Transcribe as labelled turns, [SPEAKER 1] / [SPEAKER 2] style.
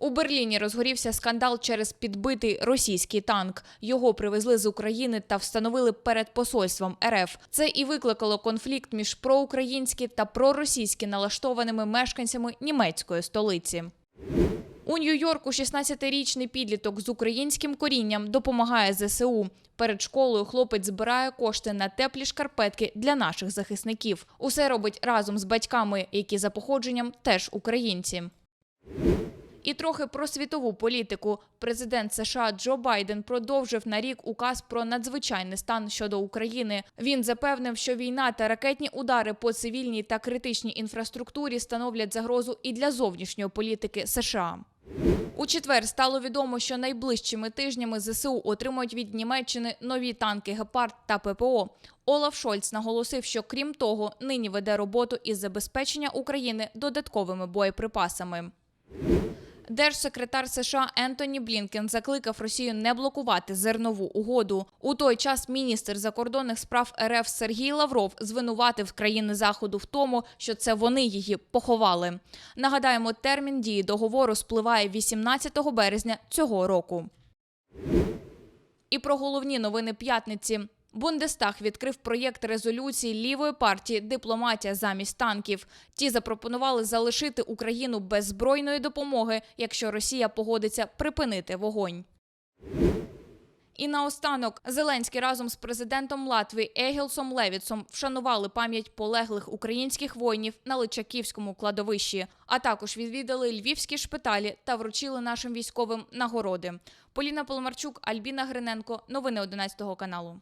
[SPEAKER 1] У Берліні розгорівся скандал через підбитий російський танк. Його привезли з України та встановили перед посольством РФ. Це і викликало конфлікт між проукраїнські та проросійськи налаштованими мешканцями німецької столиці. У Нью-Йорку 16-річний підліток з українським корінням допомагає ЗСУ. Перед школою хлопець збирає кошти на теплі шкарпетки для наших захисників. Усе робить разом з батьками, які за походженням теж українці. І трохи про світову політику. Президент США Джо Байден продовжив на рік указ про надзвичайний стан щодо України. Він запевнив, що війна та ракетні удари по цивільній та критичній інфраструктурі становлять загрозу і для зовнішньої політики США. У четвер стало відомо, що найближчими тижнями ЗСУ отримують від Німеччини нові танки Гепард та ППО. Олаф Шольц наголосив, що крім того, нині веде роботу із забезпечення України додатковими боєприпасами. Держсекретар США Ентоні Блінкен закликав Росію не блокувати зернову угоду. У той час міністр закордонних справ РФ Сергій Лавров звинуватив країни заходу в тому, що це вони її поховали. Нагадаємо, термін дії договору спливає 18 березня цього року. І про головні новини п'ятниці. Бундестаг відкрив проєкт резолюції лівої партії Дипломатія замість танків. Ті запропонували залишити Україну без збройної допомоги, якщо Росія погодиться припинити вогонь. І наостанок Зеленський разом з президентом Латвії Егілсом Левіцом вшанували пам'ять полеглих українських воїнів на Личаківському кладовищі, а також відвідали львівські шпиталі та вручили нашим військовим нагороди. Поліна Поломарчук, Альбіна Гриненко. Новини 11 каналу.